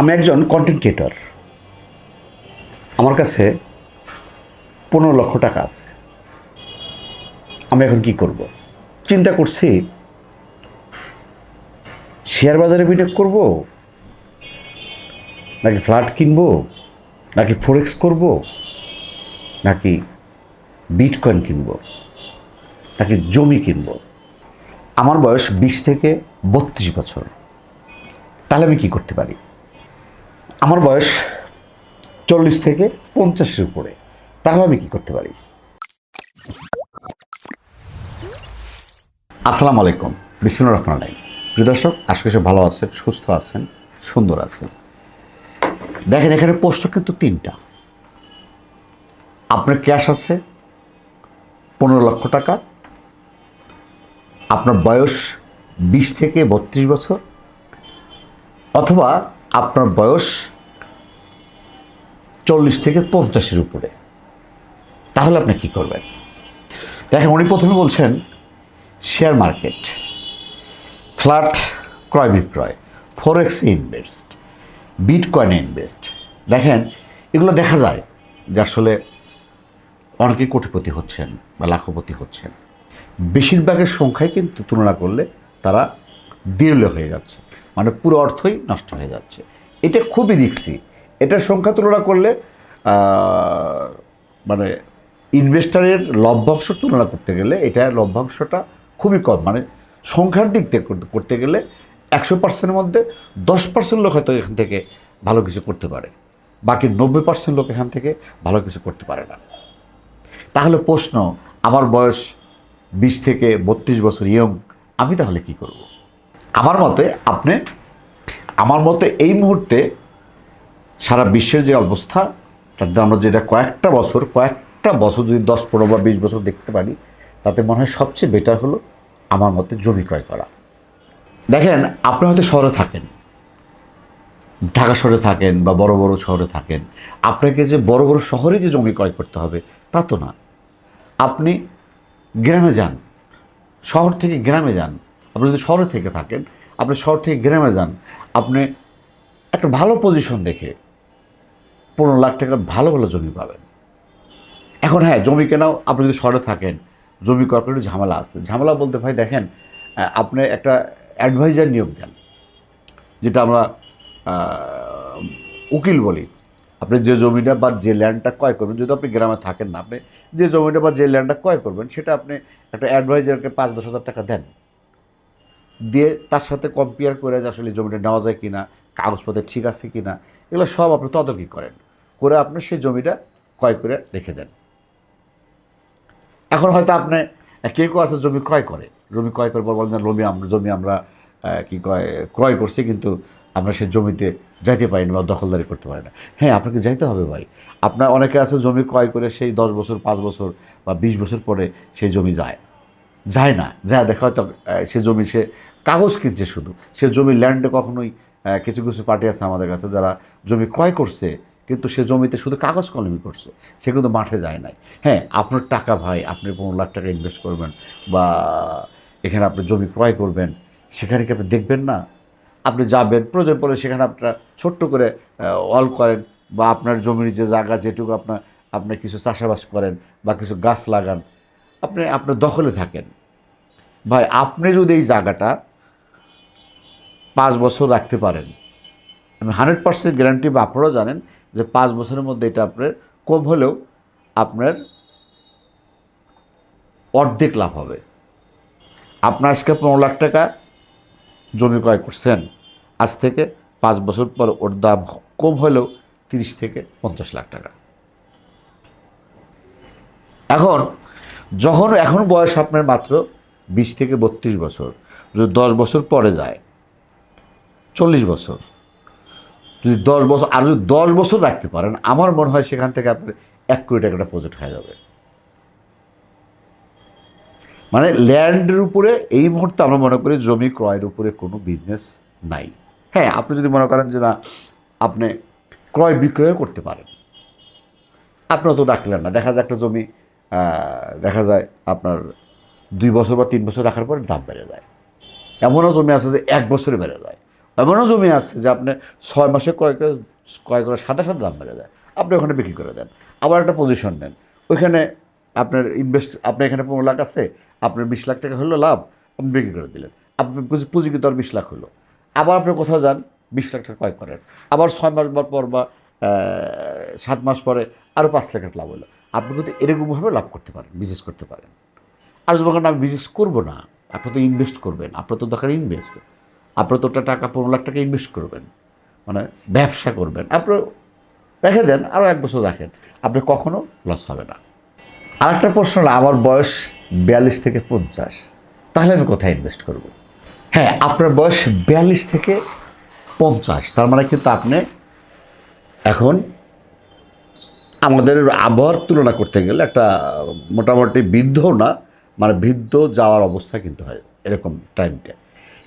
আমি একজন content creator আমার কাছে পনেরো লক্ষ টাকা আছে। আমি এখন কি করব? চিন্তা করছি শেয়ার বাজারে বিনিয়োগ করব, নাকি ফ্ল্যাট কিনবো, নাকি ফোরেক্স করব, নাকি বিটকয়েন কিনবো, নাকি জমি কিনবো। আমার বয়স বিশ থেকে বত্রিশ বছর। তাহলে আমি কি করতে পারি? আমার বয়স চল্লিশ থেকে পঞ্চাশের উপরে। তাহলে আমি কি করতে পারি? আসসালামু আলাইকুম। বিসমুল্লাহ রহমান রাহিম। প্রিয় দর্শক, আশা করি সব ভালো আছেন, সুস্থ আছেন, সুন্দর আছেন। দেখেন, এখানে প্রশ্ন কিন্তু তিনটা। আপনার ক্যাশ আছে পনেরো লক্ষ টাকা। আপনার বয়স বিশ থেকে বত্রিশ বছর। অথবা আপনার বয়স চল্লিশ থেকে পঞ্চাশের উপরে। তাহলে আপনি কি করবেন? দেখেন, উনি প্রথমে বলছেন শেয়ার মার্কেট ফ্ল্যাট ক্রয় বিক্রয় ফরেক্স ইনভেস্ট বিটকয়েন ইনভেস্ট দেখেন, এগুলো দেখা যায় যে আসলে অনেকে কোটিপতি হচ্ছেন বা লাখপতি হচ্ছেন। বেশিরভাগের সংখ্যায় কিন্তু তুলনা করলে তারা দেউলে হয়ে যাচ্ছে। মানে পুরো অর্থই নষ্ট হয়ে যাচ্ছে। এটা খুবই রিক্সি। এটার সংখ্যা তুলনা করলে মানে ইনভেস্টারের লভ্যাংশ তুলনা করতে গেলে এটা লভ্যাংশটা খুবই কম। মানে সংখ্যার দিক থেকে করতে গেলে একশো পার্সেন্টের মধ্যে দশ পার্সেন্ট লোক হয়তো এখান থেকে ভালো কিছু করতে পারে। বাকি নব্বই পার্সেন্ট লোক এখান থেকে ভালো কিছু করতে পারে না। তাহলে প্রশ্ন, আমার বয়স বিশ থেকে বত্রিশ বছর ইয়ং আমি তাহলে কি করব? আমার মতে আপনি, আমার মতে এই মুহূর্তে সারা বিশ্বের যে অবস্থা তাতে আমরা যেটা কয়েকটা বছর কয়েকটা বছর যদি দশ, পনেরো বা বিশ বছর দেখতে পারি, তাতে মনে হয় সবচেয়ে বেটার হলো আমার মতে জমি ক্রয় করা। দেখেন, আপনি হয়তো শহরে থাকেন, ঢাকা শহরে থাকেন বা বড় বড় শহরে থাকেন, আপনাকে যে বড় বড় শহরে যে জমি ক্রয় করতে হবে, তা তো না। আপনি গ্রামে যান, শহর থেকে গ্রামে যান আপনি যদি শহরে থেকে থাকেন, আপনি শহর থেকে গ্রামে যান, আপনি একটা ভালো পজিশন দেখে পনেরো লাখ টাকার ভালো ভালো জমি পাবেন। এখন হ্যাঁ জমি কেনাও, আপনি যদি শহরে থাকেন, জমি ক্রয় করে ঝামেলা আছে। ঝামেলা বলতে ভাই দেখেন আপনি একটা অ্যাডভাইজার নিয়োগ দেন, যেটা আমরা উকিল বলি। আপনি যে জমিটা বা যে ল্যান্ডটা ক্রয় করবেন যদি আপনি গ্রামে থাকেন না, আপনি যে জমিটা বা যে ল্যান্ডটা ক্রয় করবেন, সেটা আপনি একটা অ্যাডভাইজারকে পাঁচ, দশ হাজার টাকা দেন। দিয়ে তার সাথে কম্পেয়ার করে যে আসলে জমিটা নেওয়া যায় কিনা, কাগজপত্র ঠিক আছে কিনা, এগুলো সব আপনি তদারকি করেন। করে আপনি সেই জমিটা ক্রয় করে রেখে দেন। এখন হয়তো আপনি কে কেউ আছে জমি ক্রয় করে। জমি ক্রয় করে বলেন যে জমি আমরা জমি আমরা কি কয়, ক্রয় করছি কিন্তু আমরা সেই জমিতে যাইতে পারি না বা দখলদারি করতে পারি না। হ্যাঁ আপনাকে যাইতে হবে ভাই। আপনার অনেকে আছে জমি ক্রয় করে সেই দশ বছর, পাঁচ বছর বা বিশ বছর পরে সেই জমি যায়। যায় না। যায় দেখা হয়তো সে জমি সে কাগজ কিনছে শুধু। সে জমি ল্যান্ডে কখনোই কিছু কিছু পার্টি আছে আমাদের কাছে যারা জমি ক্রয় করছে, কিন্তু সে জমিতে শুধু কাগজ কলমি করছে। সে কিন্তু মাঠে যায় নাই। হ্যাঁ আপনার টাকা ভাই, আপনি পনেরো লাখ টাকা ইনভেস্ট করবেন বা এখানে আপনি জমি ক্রয় করবেন, সেখানে কি আপনি দেখবেন না? আপনি যাবেন, প্রয়োজন পড়লে সেখানে আপনারা ছোট্ট করে অল করেন বা আপনার জমির যে জায়গা যেটুকু আপনার আপনি কিছু চাষাবাস করেন বা কিছু গাছ লাগান, আপনি আপনার দখলে থাকেন। ভাই, আপনি যদি এই জায়গাটা পাঁচ বছর রাখতে পারেন। আমি হান্ড্রেড পার্সেন্ট গ্যারান্টি, বা আপনারাও জানেন যে পাঁচ বছরের মধ্যে এটা আপনার কম হলেও আপনার অর্ধেক লাভ হবে। আপনার আজকে পনেরো লাখ টাকা জমি ক্রয় করছেন, আজ থেকে পাঁচ বছর পর ওর দাম কম হলেও তিরিশ থেকে পঞ্চাশ লাখ টাকা। এখন যখন, এখন বয়স আপনার মাত্র বিশ থেকে বত্রিশ বছর। যদি দশ বছর পরে যায় চল্লিশ বছর। যদি দশ বছর, আর যদি দশ বছর রাখতে পারেন, আমার মনে হয় সেখান থেকে আপনার এক কোটি টাকাটা প্রজেক্ট হয়ে যাবে। মানে ল্যান্ডের উপরে এই মুহূর্তে আমরা মনে করি জমি ক্রয়ের উপরে কোনো বিজনেস নাই। হ্যাঁ আপনি যদি মনে করেন যে না, আপনি ক্রয় বিক্রয় করতে পারেন। আপনি অত রাখলেন না। দেখা যায় একটা জমি দেখা যায় আপনার দুই বছর বা তিন বছর রাখার পরে দাম বেড়ে যায়। এমনও জমি আছে যে এক বছরে বেড়ে যায়। এমনও জমি আছে যে আপনি ছয় মাসে কয়েক ক্রয় করে সাথে সাথে দাম বেড়ে যায়। আপনি ওখানে বিক্রি করে দেন। আবার একটা পজিশন নেন। ওইখানে আপনার ইনভেস্ট আপনার এখানে পনেরো লাখ আছে, আপনার বিশ লাখ টাকা হলো লাভ, আপনি বিক্রি করে দিলেন। আপনি পুঁজি পুঁজিকৃত আর বিশ লাখ হলো। আবার আপনি কোথাও যান, বিশ লাখ টাকা ক্রয় করেন। আবার ছয় মাস পর বা সাত মাস পরে আরও পাঁচ লাখ লাভ হলো। আপনি কিন্তু এরকমভাবে লাভ করতে পারেন বিজনেস করতে পারেন। আর বলেন আমি বিজনেস করব না, আপনি তো ইনভেস্ট করবেন আপনার তো দরকার ইনভেস্ট আপনার তো টাকা পনেরো লাখ টাকা ইনভেস্ট করবেন। মানে ব্যবসা করবেন। আপনি রেখে দেন আরও এক বছর রাখেন। আপনি কখনো লস হবে না। আরেকটা প্রশ্ন হলো, আমার বয়স বিয়াল্লিশ থেকে পঞ্চাশ, তাহলে আমি কোথায় ইনভেস্ট করব? হ্যাঁ আপনার বয়স বিয়াল্লিশ থেকে পঞ্চাশ, তার মানে কিন্তু আপনি এখন আমাদের আবহাওয়ার তুলনা করতে গেলে একটা মোটামুটি বৃদ্ধও না মানে বৃদ্ধ যাওয়ার অবস্থা কিন্তু হয়, এরকম টাইমটা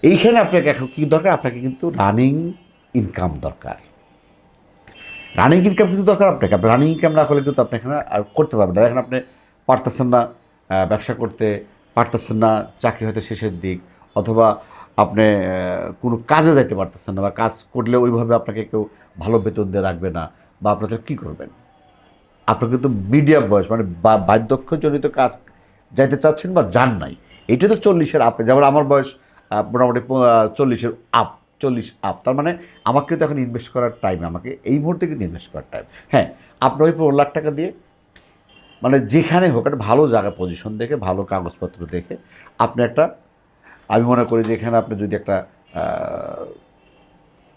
এইখানে আপনাকে এখন কী দরকার? আপনাকে কিন্তু রানিং ইনকাম দরকার। রানিং ইনকাম কিন্তু দরকার আপনাকে। আপনি রানিং ইনকাম না করলে কিন্তু আপনি এখানে আর করতে পারবেন না। দেখেন আপনি পারতেছেন না ব্যবসা করতে, পারতেছেন না, চাকরি হয়তো শেষের দিক, অথবা আপনি কোনো কাজে যাইতে পারতেছেন না বা কাজ করলে ওইভাবে আপনাকে কেউ ভালো বেতন দিয়ে রাখবে না বা আপনাদের কী করবেন? আপনার কিন্তু মিডিয়াম বয়স মানে বার্ধক্যজনিত কাজ যাইতে চাচ্ছেন বা যান নাই। এটা তো চল্লিশের আপে যেমন আমার বয়স মোটামুটি চল্লিশের আপ চল্লিশ আপ তার মানে আমাকে কিন্তু এখন ইনভেস্ট করার টাইম আমাকে এই মুহূর্তে কিন্তু ইনভেস্ট করার টাইম হ্যাঁ আপনার ওই পনেরো লাখ টাকা দিয়ে মানে যেখানে হোক, একটা ভালো জায়গা পজিশন দেখে, ভালো কাগজপত্র দেখে, আপনি একটা, আমি মনে করি যে এখানে আপনি যদি একটা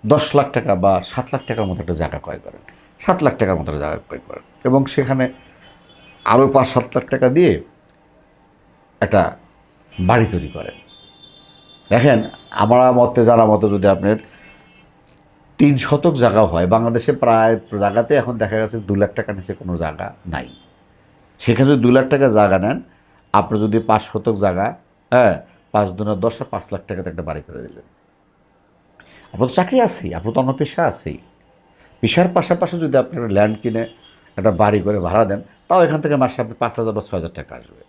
দশ লাখ টাকা বা সাত লাখ টাকার মতো একটা জায়গা ক্রয় করেন। সাত লাখ টাকার মতো একটা জায়গা ক্রয় করেন। এবং সেখানে আরও পাঁচ সাত লাখ টাকা দিয়ে একটা বাড়ি তৈরি করেন। দেখেন, আমার মতে, জানা মতো যদি আপনার তিন শতক জায়গা হয়, বাংলাদেশে প্রায় জায়গাতে এখন দেখা গেছে দু লাখ টাকা নিচে কোনো জায়গা নাই। সেখানে যদি দু লাখ টাকা জায়গা নেন, আপনি যদি পাঁচ শতক জায়গা হ্যাঁ পাঁচ দুনা দশ পাঁচ লাখ টাকাতে একটা বাড়ি করে দিলেন। আপনার তো চাকরি আছেই, আপনার তো অন্য পেশা আছেই। পেশার পাশাপাশি যদি আপনি ল্যান্ড কিনে একটা বাড়ি করে ভাড়া দেন, তাও এখান থেকে মাসে আপনি পাঁচ হাজার বা ছয় হাজার টাকা আসবে।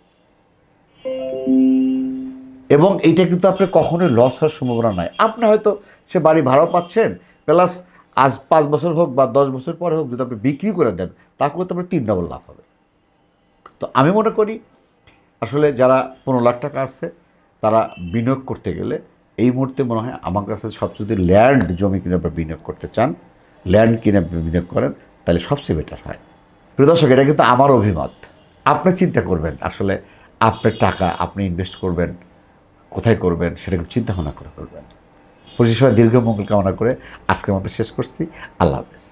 এবং এইটা কিন্তু আপনার কখনোই লস হওয়ার সম্ভাবনা নাই। আপনি হয়তো সে বাড়ি ভাড়াও পাচ্ছেন প্লাস আজ পাঁচ বছর হোক বা দশ বছর পরে হোক যদি আপনি বিক্রি করে দেন তাহলে তো আপনার তিন ডবল লাভ হবে। তো আমি মনে করি, আসলে যারা পনেরো লাখ টাকা আছে, তারা বিনিয়োগ করতে গেলে এই মুহূর্তে মনে হয় আমার কাছে সবচেয়ে যদি ল্যান্ড জমি কিনে আপনি বিনিয়োগ করতে চান ল্যান্ড কিনে আপনি বিনিয়োগ করেন, তাহলে সবচেয়ে বেটার হয়। প্রিয় দর্শক, এটা কিন্তু আমার অভিমত। আপনি চিন্তা করবেন, আসলে আপনার টাকা আপনি ইনভেস্ট করবেন কোথায় করবেন সেটা কিন্তু চিন্তা ভাবনা করে করবেন। পরিশেষে দীর্ঘ মঙ্গল কামনা করে আজকের মতো শেষ করছি। আল্লাহ হাফেজ।